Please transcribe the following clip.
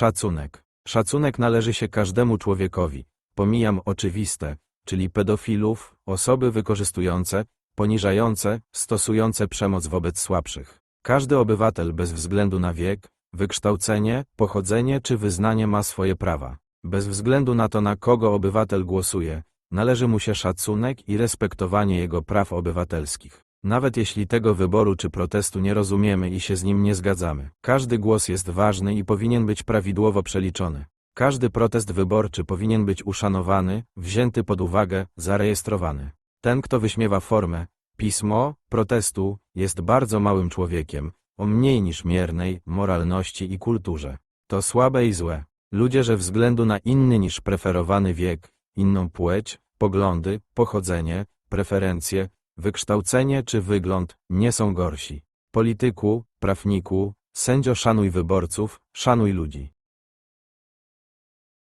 Szacunek. Szacunek należy się każdemu człowiekowi. Pomijam oczywiste, czyli pedofilów, osoby wykorzystujące, poniżające, stosujące przemoc wobec słabszych. Każdy obywatel bez względu na wiek, wykształcenie, pochodzenie czy wyznanie ma swoje prawa. Bez względu na to, na kogo obywatel głosuje, należy mu się szacunek i respektowanie jego praw obywatelskich. Nawet jeśli tego wyboru czy protestu nie rozumiemy i się z nim nie zgadzamy. Każdy głos jest ważny i powinien być prawidłowo przeliczony. Każdy protest wyborczy powinien być uszanowany, wzięty pod uwagę, zarejestrowany. Ten, kto wyśmiewa formę, pismo, protestu, jest bardzo małym człowiekiem, o mniej niż miernej moralności i kulturze. To słabe i złe. Ludzie, że względu na inny niż preferowany wiek, inną płeć, poglądy, pochodzenie, preferencje, wykształcenie czy wygląd, nie są gorsi. Polityku, prawniku, sędzio szanuj wyborców, szanuj ludzi.